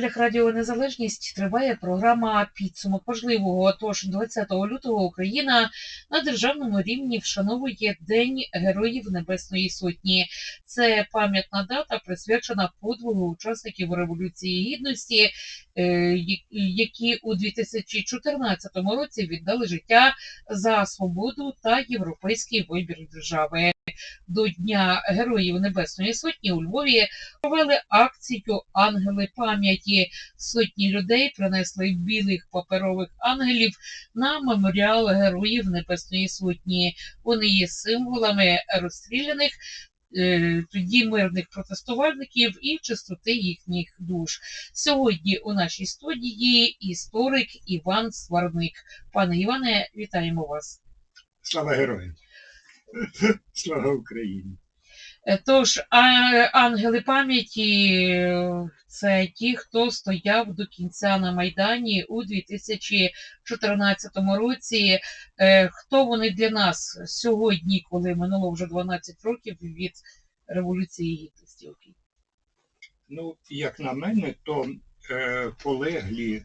хвилях Радіо Незалежність триває програма підсумок важливого. Тож 20 лютого Україна на державному рівні вшановує День Героїв Небесної Сотні. Це пам'ятна дата, присвячена подвигу учасників Революції Гідності, е, які у 2014 році віддали життя за свободу та європейський вибір держави. До Дня Героїв Небесної Сотні у Львові провели акцію Ангели пам'яті. Сотні людей принесли білих паперових ангелів на меморіал Героїв Небесної Сотні. Вони є символами розстріляних. е, Тоді мирних протестувальників і чистоти їхніх душ. Сьогодні у нашій студії історик Іван Сварник. Пане Іване, вітаємо вас. Слава героям! Слава Україні! Е, Тож, ангели пам'яті це ті, хто стояв до кінця на Майдані у 2014 році. Е, Хто вони для нас сьогодні, коли минуло вже 12 років від Революції Гідності? Ну, як на мене, то е, полеглі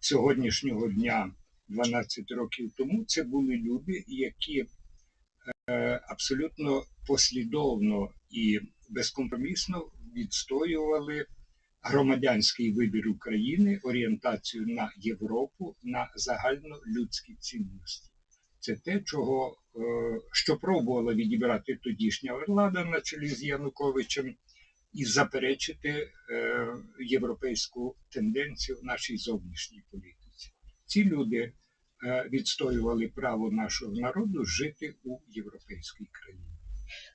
сьогоднішнього дня, 12 років тому, це були люди, які абсолютно послідовно і безкомпромісно відстоювали громадянський вибір України, орієнтацію на Європу, на загальнолюдські цінності. Це те, чого, е, що пробувала відібрати тодішня влада на чолі з Януковичем, і заперечити е, європейську тенденцію в нашій зовнішній політиці. Ці люди е, відстоювали право нашого народу жити у європейській країні.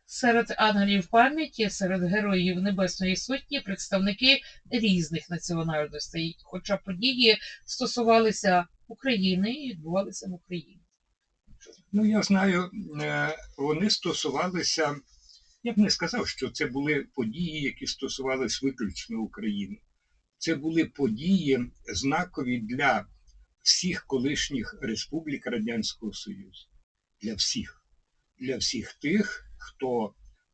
Серед ангелів пам'яті, серед героїв Небесної Сотні представники різних національностей, хоча події стосувалися України і відбувалися в Україні. Ну, я знаю, е, вони стосувалися, я б не сказав, що це були події, які стосувалися виключно України. Це були події знакові для всіх колишніх республік Радянського Союзу. Для всіх. Для всіх тих, хто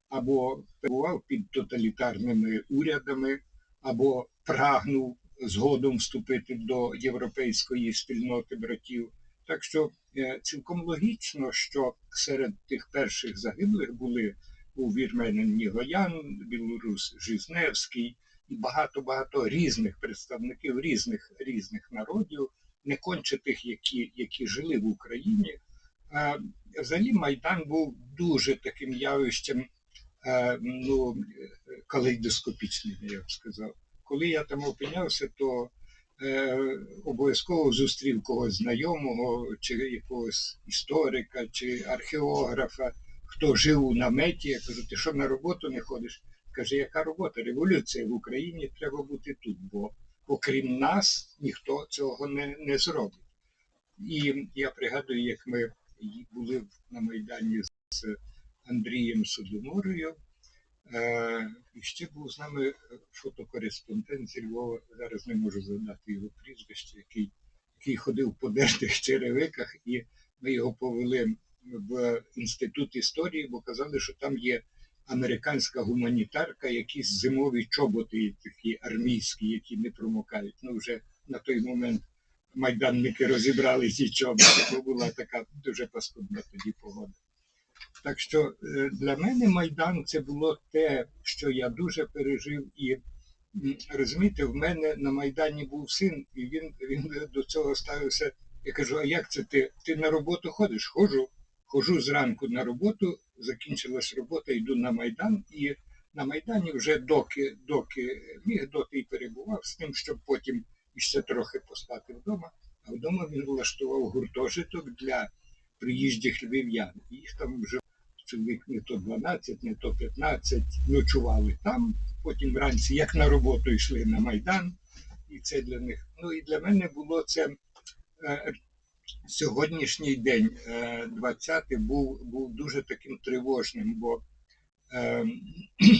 або перебував під тоталітарними урядами, або прагнув згодом вступити до європейської спільноти братів. Так що е, цілком логічно, що серед тих перших загиблих були у Вірменин Нігоян, Білорус Жизневський і багато-багато різних представників різних різних народів, не конче тих, які, які жили в Україні. Е, Взагалі Майдан був дуже таким явищем е, ну, калейдоскопічним, я б сказав. Коли я там опинявся, то е, обов'язково зустрів когось знайомого, чи якогось історика, чи археографа, хто жив у наметі. Я кажу, ти що на роботу не ходиш? Каже, яка робота? Революція в Україні треба бути тут, бо окрім нас ніхто цього не, не зробить. І я пригадую, як ми були на Майдані з Андрієм Судоморою. Е, і ще був з нами фотокореспондент зі Львова, зараз не можу згадати його прізвище, який, який ходив по дертих черевиках, і ми його повели в інститут історії, бо казали, що там є американська гуманітарка, якісь зимові чоботи, такі армійські, які не промокають. Ну, вже на той момент майданники розібрали ці чоботи, бо була така дуже паскудна тоді погода. Так що е, для мене Майдан це було те, що я дуже пережив. І розумієте, в мене на Майдані був син, і він, він до цього ставився. Я кажу: а як це ти? Ти на роботу ходиш? Ходжу. Хожу зранку на роботу, закінчилась робота, йду на Майдан, і на Майдані вже доки, доки міг, доти і перебував з тим, щоб потім іще трохи поспати вдома. А вдома він влаштував гуртожиток для приїжджих львів'ян. Їх там вже чоловік не то 12, не то 15 ночували там. Потім вранці, як на роботу, йшли на Майдан. І це для них. Ну і для мене було це е, сьогоднішній день, е, 20-й, був, був дуже таким тривожним, бо е,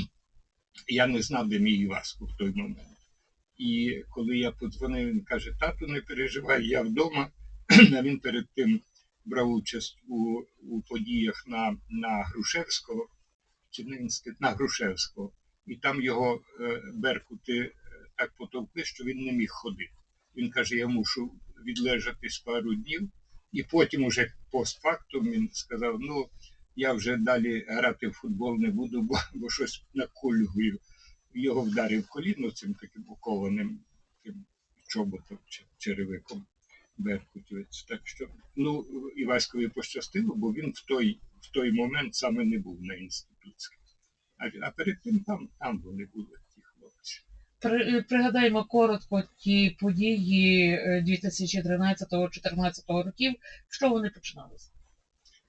я не знав, де мій Іваско в той момент. І коли я подзвонив, він каже: тату, не переживай, я вдома. А він перед тим брав участь у, у подіях на, на Грушевського, чи на Грушевського, і там його е, беркути е, так потовкли, що він не міг ходити. Він каже: я мушу відлежатись пару днів, і потім, уже постфактум, він сказав: ну, я вже далі грати в футбол не буду, бо, бо щось накульгую. Його вдарив коліно цим таким окованим тим чоботом чи черевиком Беркутівець. Так що, ну, Іваськові пощастило, бо він в той, в той момент саме не був на інститутській. А, а перед тим там, там вони були, пригадаємо коротко ті події е, 2013-2014 років. Що вони починалися?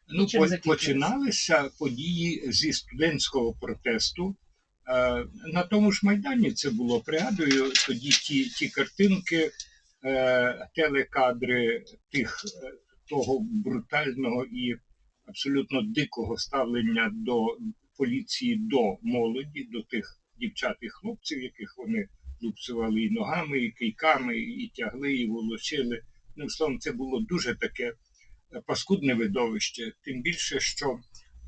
Ну, починалися події зі студентського протесту. Е, На тому ж Майдані це було, пригадую, тоді ті, ті картинки, е, телекадри тих, е, того брутального і абсолютно дикого ставлення до поліції до молоді, до тих дівчат і хлопців, яких вони лупцювали і ногами, і кийками, і тягли, і волочили. Ну, словом, це було дуже таке е, паскудне видовище, тим більше, що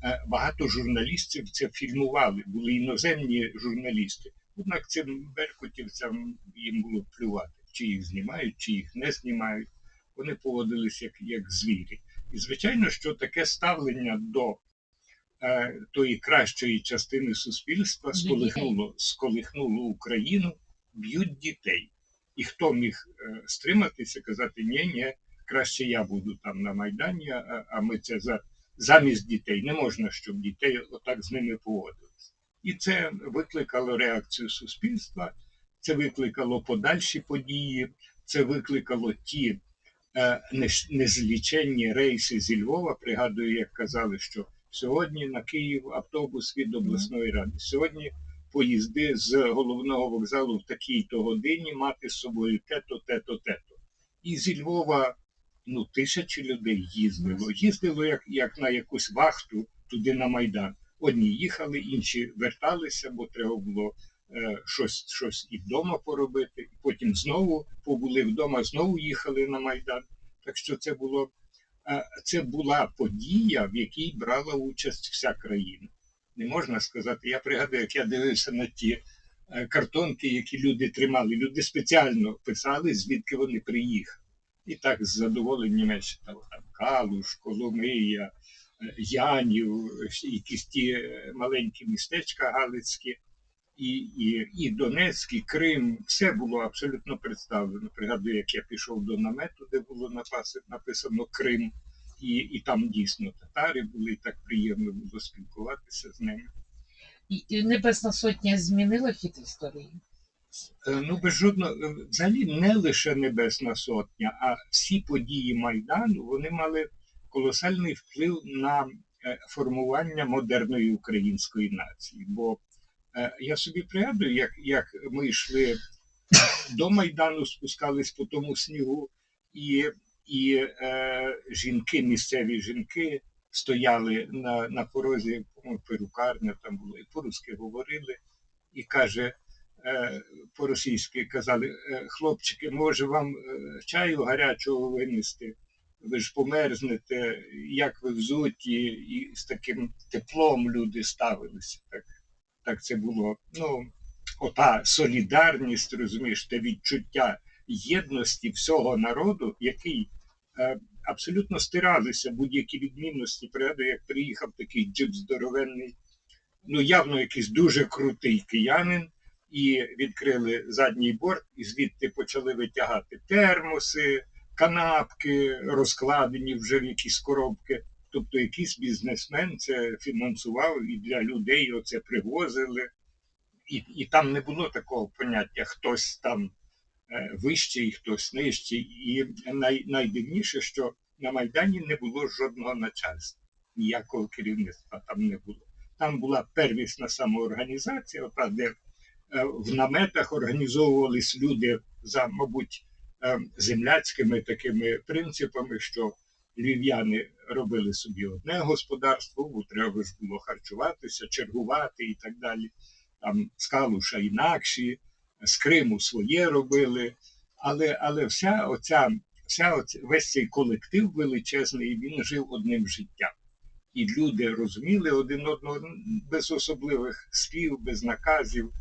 е, багато журналістів це фільмували, були іноземні журналісти. Однак цим беркутівцям їм було плювати, чи їх знімають, чи їх не знімають. Вони поводились як, як звірі. І звичайно, що таке ставлення до тої кращої частини суспільства сколихнуло, сколихнуло Україну, б'ють дітей. І хто міг е, стриматися, казати, ні, ні, краще я буду там на Майдані, а, а ми це за, замість дітей. Не можна, щоб дітей отак з ними поводилися. І це викликало реакцію суспільства, це викликало подальші події, це викликало ті е, незліченні рейси зі Львова. Пригадую, як казали, що сьогодні на Київ автобус від обласної ради. Сьогодні поїзди з головного вокзалу в такій-то годині мати з собою те-то, те-то, те-то. І зі Львова ну, тисячі людей їздило. Їздило як, як на якусь вахту туди на Майдан. Одні їхали, інші верталися, бо треба було е, щось, щось і вдома поробити. Потім знову побули вдома, знову їхали на Майдан. Так що це було це була подія, в якій брала участь вся країна. Не можна сказати. Я пригадую, як я дивився на ті е, картонки, які люди тримали. Люди спеціально писали, звідки вони приїхали. І так з задоволенням читав там Калуш, Коломия, е, Янів, е, якісь ті е, маленькі містечка Галицькі, і, і, і Донецьк, і Крим, все було абсолютно представлено. Пригадую, як я пішов до намету, де було написано Крим, і, і там дійсно татари були, так приємно було спілкуватися з ними. І, і Небесна Сотня змінила хід історії. Е, Ну, без жодного, е, взагалі не лише Небесна Сотня, а всі події Майдану вони мали колосальний вплив на е, формування модерної української нації. Бо я собі пригадую, як, як ми йшли до Майдану, спускались по тому снігу, і, і е, жінки, місцеві жінки стояли на, на порозі, перукарня там було, і по-русски говорили, і каже е, по-російськи казали, «Е, хлопчики, може вам е, чаю гарячого винести? Ви ж померзнете, як ви взуті, і з таким теплом люди ставилися. Так, так це було. Ну, ота солідарність, розумієш, те відчуття єдності всього народу, який е, абсолютно стиралися будь-які відмінності. Пригадую, як приїхав такий джип здоровенний, ну явно якийсь дуже крутий киянин, і відкрили задній борт, і звідти почали витягати термоси, канапки, розкладені вже в якісь коробки. Тобто якийсь бізнесмен це фінансував і для людей оце привозили. І, і там не було такого поняття, хтось там е, вищий, хтось нижчий. І най, найдивніше, що на Майдані не було жодного начальства, ніякого керівництва там не було. Там була первісна самоорганізація, ота, де е, в наметах організовувались люди за, мабуть, е, земляцькими такими принципами, що львів'яни робили собі одне господарство, бо треба ж було харчуватися, чергувати і так далі. Там з Калуша інакші, з Криму своє робили. Але, але вся оця, вся оця, весь цей колектив величезний, він жив одним життям. І люди розуміли один одного без особливих слів, без наказів.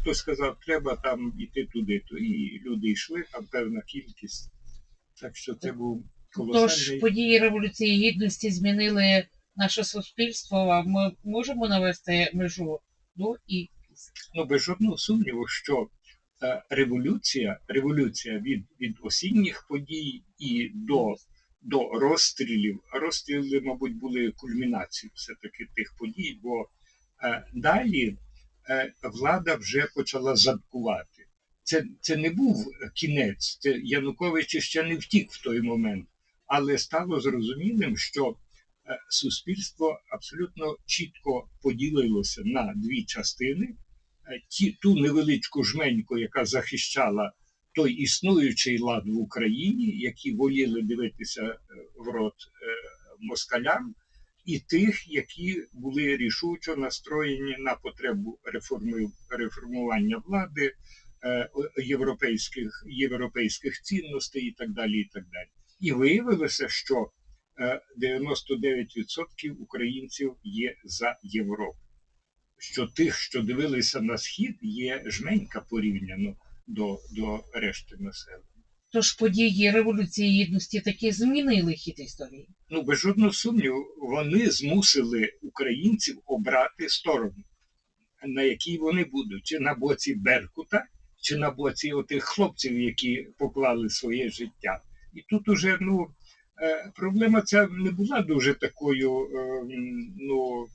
хтось сказав, треба там іти туди, то і люди йшли, там певна кількість. Так що це був Тож події Революції Гідності змінили наше суспільство. А Ми можемо навести межу до і. Ну, без жодного сумніву, що е, революція, революція від, від осінніх подій і до, до розстрілів, розстріли, мабуть, були кульмінацією все-таки тих подій, бо е, далі е, влада вже почала задкувати. Це, це не був кінець, це Янукович ще не втік в той момент, але стало зрозумілим, що е, суспільство абсолютно чітко поділилося на дві частини е, ті, ту невеличку жменьку, яка захищала той існуючий лад в Україні, які воліли дивитися е, в рот москалям, і тих, які були рішучо настроєні на потребу реформи, реформування влади, європейських, європейських цінностей і так далі. І так далі. І виявилося, що е, 99% українців є за Європу що тих, що дивилися на схід, є жменька порівняно до, до решти населення. Тож події Революції Гідності таки змінили хід історії. Ну, без жодного сумніву, вони змусили українців обрати сторону, на якій вони будуть, чи на боці Беркута, чи на боці отих хлопців, які поклали своє життя. І тут уже ну, е, проблема ця не була дуже такою е, ну,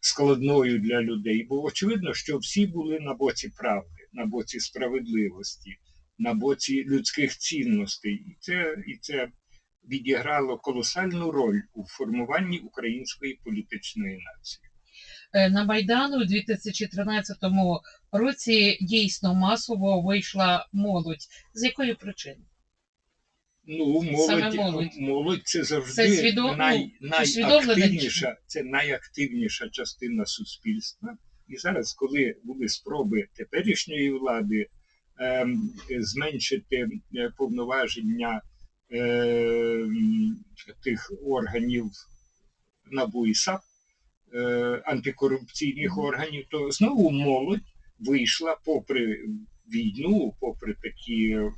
складною для людей, бо очевидно, що всі були на боці правди, на боці справедливості, на боці людських цінностей. І це, і це відіграло колосальну роль у формуванні української політичної нації. Е, На Майдан у 2013 році дійсно масово вийшла молодь. З якої причини? Ну, Саме молодь, молодь. молодь це завжди Це свідом- най, ну, свідомлена найактивніша, це найактивніша частина суспільства. І зараз, коли були спроби теперішньої влади ем, зменшити е, повноваження ем, тих органів НАБУ і САП, е, антикорупційних органів, то знову молодь вийшла попри війну, попри такі е,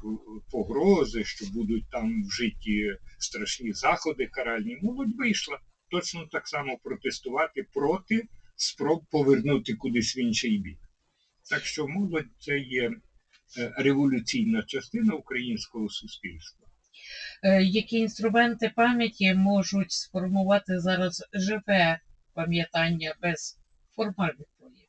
погрози, що будуть там вжиті страшні заходи каральні, молодь вийшла точно так само протестувати проти спроб повернути кудись в інший бік. Так що молодь це є е, революційна частина українського суспільства. Е, Які інструменти пам'яті можуть сформувати зараз живе пам'ятання без формальних проявів?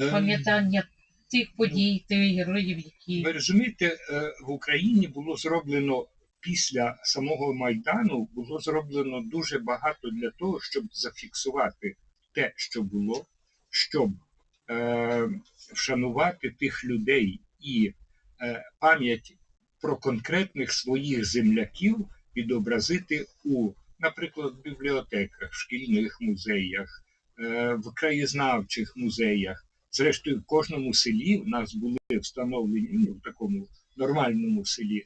Е, Пам'ятання тих подій, тих героїв, які Ви розумієте, е, в Україні було зроблено після самого Майдану було зроблено дуже багато для того, щоб зафіксувати те, що було, щоб е, вшанувати тих людей і е, пам'ять про конкретних своїх земляків відобразити у, наприклад, бібліотеках, шкільних музеях, е, в краєзнавчих музеях. Зрештою, в кожному селі в нас були встановлені ну, в такому нормальному селі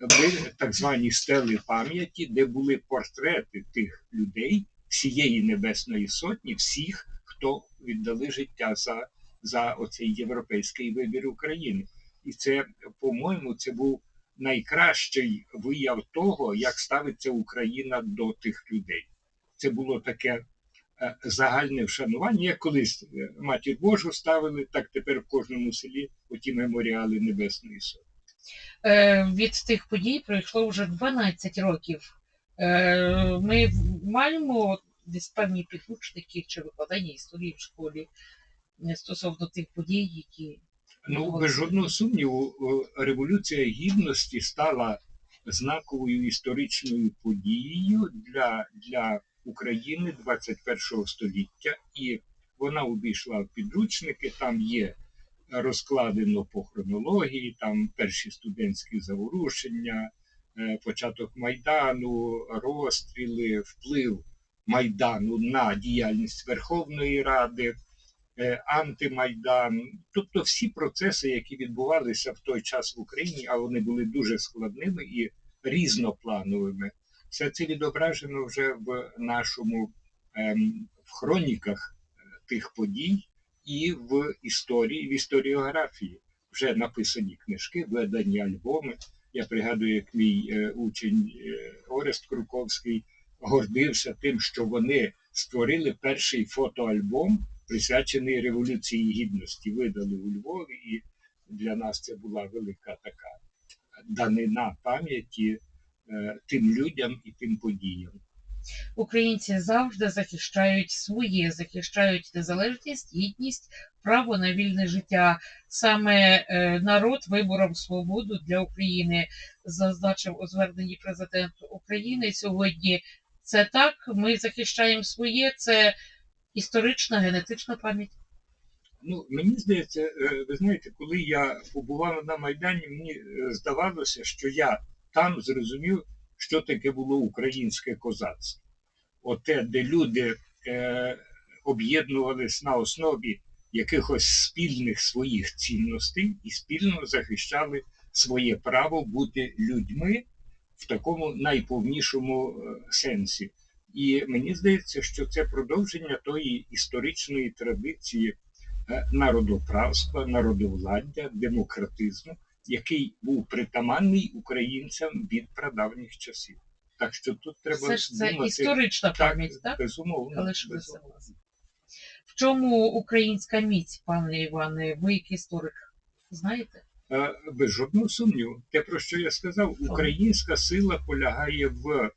були так звані стели пам'яті, де були портрети тих людей, всієї Небесної Сотні, всіх, хто віддали життя за, за оцей європейський вибір України. І це, по-моєму, це був найкращий вияв того, як ставиться Україна до тих людей. Це було таке загальне вшанування. Як колись е, матір Божу ставили, так тепер в кожному селі оті меморіали Небесної Сотні. Е, від тих подій пройшло вже 12 років. Е, Ми маємо десь певні підручники чи викладання історії в школі е, стосовно тих подій, які Ну, без жодного сумніву, Революція Гідності стала знаковою історичною подією для, для України 21 століття, і вона увійшла в підручники. Там є розкладено по хронології, там перші студентські заворушення, е, початок Майдану, розстріли, вплив Майдану на діяльність Верховної Ради е, антимайдан, тобто всі процеси, які відбувалися в той час в Україні, а вони були дуже складними і різноплановими. Все це відображено вже в нашому ем, в хроніках е, тих подій, і в історії, в історіографії. Вже написані книжки, видані альбоми. Я пригадую, як мій е, учень е, Орест Круковський гордився тим, що вони створили перший фотоальбом, присвячений Революції Гідності. Видали у Львові, і для нас це була велика така данина пам'яті тим людям і тим подіям. Українці завжди захищають своє, захищають незалежність, гідність, право на вільне життя. Саме е, народ виборов свободу для України, зазначив у зверненні президент України сьогодні. Це так, ми захищаємо своє, це історична генетична пам'ять. Ну, мені здається, е, ви знаєте, коли я побував на Майдані, мені е, здавалося, що я там зрозумів, що таке було українське козацтво. Оте, де люди е, об'єднувались на основі якихось спільних своїх цінностей і спільно захищали своє право бути людьми в такому найповнішому е, сенсі. І мені здається, що це продовження тої історичної традиції е, народоправства, народовладдя, демократизму, який був притаманний українцям від прадавніх часів. Так що тут треба Це ж це думати історична пам'ять, так? безумовно. Але ж безумовно. В чому українська міць, пане Іване? Ви як історик знаєте? Е, Без жодного сумніву. Те, про що я сказав, українська сила полягає в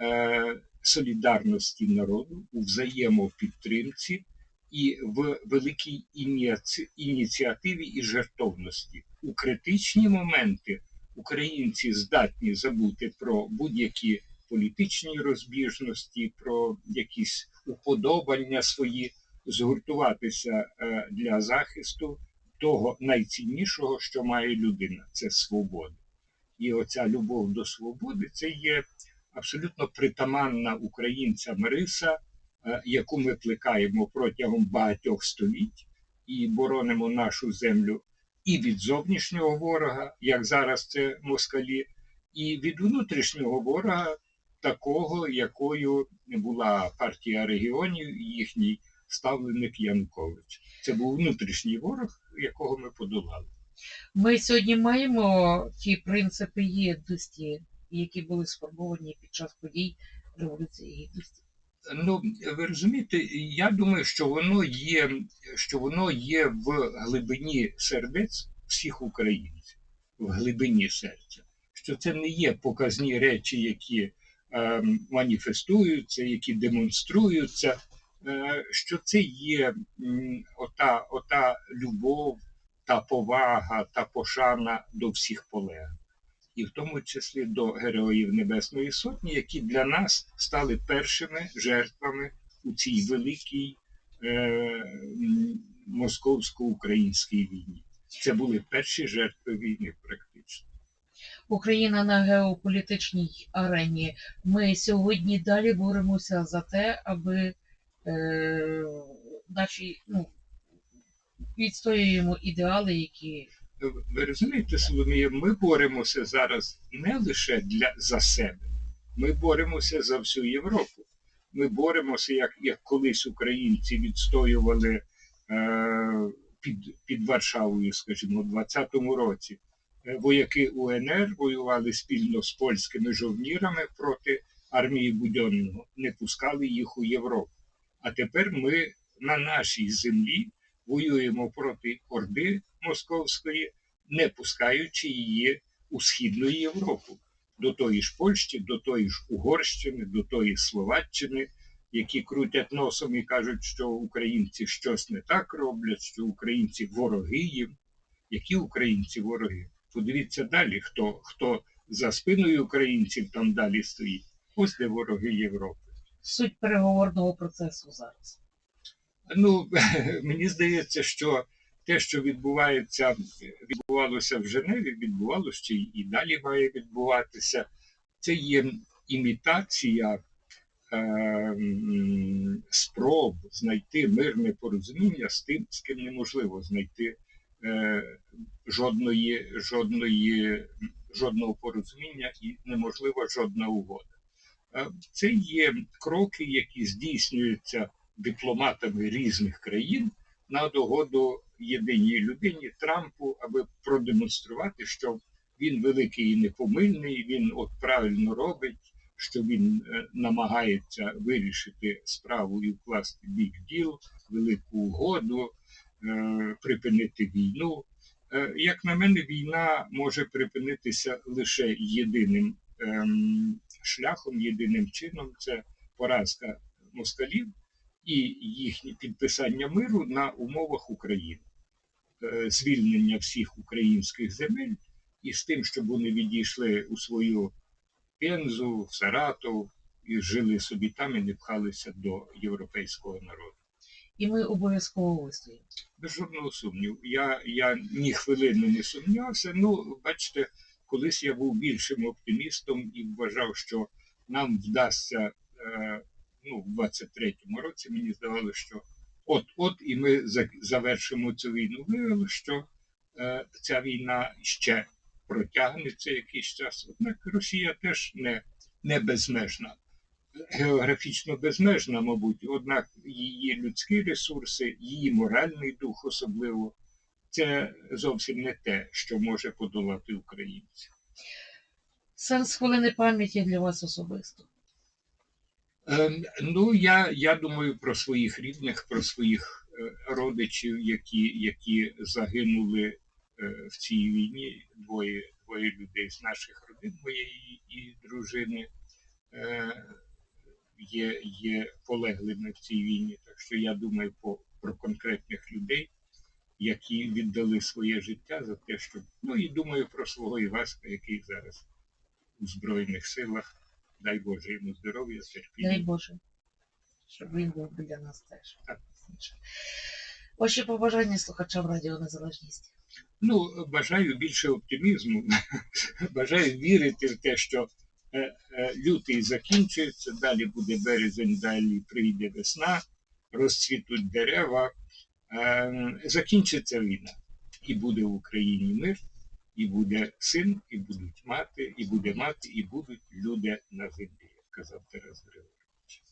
е, солідарності народу, у взаємопідтримці і в великій ініці- ініціативі і жертовності. У критичні моменти українці здатні забути про будь-які політичні розбіжності, про якісь уподобання свої, згуртуватися е, для захисту того найціннішого, що має людина це свобода. І оця любов до свободи це є абсолютно притаманна українцям риса, яку ми плекаємо протягом багатьох століть і боронимо нашу землю і від зовнішнього ворога, як зараз це москалі, і від внутрішнього ворога, такого, якою була партія регіонів і їхній ставленик Янукович. Це був внутрішній ворог, якого ми подолали. Ми сьогодні маємо ті принципи єдності, які були сформовані під час подій Революції Гідності. Ну, ви розумієте, я думаю, що воно є, що воно є в глибині сердець всіх українців, в глибині серця. Що це не є показні речі, які е, маніфестуються, які демонструються, е, що це є м, ота, ота любов, та повага, та пошана до всіх полеглих. І в тому числі до героїв Небесної Сотні, які для нас стали першими жертвами у цій великій е, московсько-українській війні. Це були перші жертви війни, практично. Україна на геополітичній арені. Ми сьогодні далі боремося за те, аби е, наші ну, відстоюємо ідеали, які Ви розумієте, Соломія, ми боремося зараз не лише для, за себе, ми боремося за всю Європу. Ми боремося, як, як колись українці відстоювали е, під, під Варшавою, скажімо, у 20-му році. Е, Вояки УНР воювали спільно з польськими жовнірами проти армії Будьонного, не пускали їх у Європу. А тепер ми на нашій землі воюємо проти Орди Московської, не пускаючи її у Східну Європу, до тої ж Польщі, до тої ж Угорщини, до тої Словаччини, які крутять носом і кажуть, що українці щось не так роблять, що українці вороги їм. Які українці вороги? Подивіться далі, хто, хто за спиною українців там далі стоїть. Ось де вороги Європи. суть переговорного процесу зараз. Ну, мені здається, що те, що відбувається, відбувалося в Женеві, відбувалося і далі має відбуватися. Це є імітація е, спроб знайти мирне порозуміння з тим, з ким неможливо знайти е, жодної, жодної, жодного порозуміння і неможлива жодна угода. Е, Це є кроки, які здійснюються дипломатами різних країн на догоду єдиній людині Трампу, аби продемонструвати, що він великий і непомильний, він от правильно робить, що він е, намагається вирішити справу і вкласти бік діл, велику угоду, е, припинити війну. Е, Як на мене, війна може припинитися лише єдиним ем, шляхом, єдиним чином це поразка москалів і їхнє підписання миру на умовах України, Е, звільнення всіх українських земель і з тим, щоб вони відійшли у свою Пензу, в Саратов і жили собі там і не пхалися до європейського народу. І ми обов'язково вистоїмо. Без жодного сумніву. Я, я ні хвилини не сумнівався. Ну, бачите, колись я був більшим оптимістом і вважав, що нам вдасться е, ну, в 23-му році, мені здавалося, що от-от і ми завершимо цю війну. Виявилося, що е, ця війна ще протягнеться якийсь час. Однак Росія теж не, не безмежна. Географічно безмежна, мабуть, однак її людські ресурси, її моральний дух особливо, це зовсім не те, що може подолати українців. Сенс хвилини пам'яті для вас особисто. Ем, Ну, я, я думаю про своїх рідних, про своїх е, родичів, які, які загинули е, в цій війні. Двоє, двоє людей з наших родин, моєї і дружини, е, є, є полеглими в цій війні. Так що я думаю по, про конкретних людей, які віддали своє життя за те, щоб. Ну і думаю про свого Іваска, який зараз у Збройних силах. Дай Боже йому здоров'я, терпіння. Дай Боже, щоб він був біля нас теж. Так. Ваші побажання слухачам Радіо Незалежність. Ну, бажаю більше оптимізму. бажаю вірити в те, що е, е, лютий закінчується, далі буде березень, далі прийде весна, розцвітуть дерева, е, закінчиться війна. І буде в Україні мир, і буде син, і будуть мати, і буде мати, і будуть люди на землі, як казав Тарас Григорович.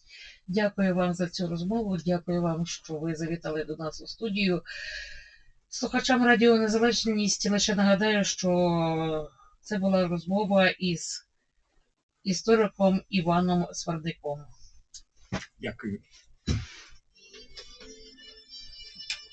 Дякую вам за цю розмову. Дякую вам, що ви завітали до нас у студію. Слухачам Радіо Незалежність лише нагадаю, що це була розмова із істориком Іваном Свардиком. Дякую.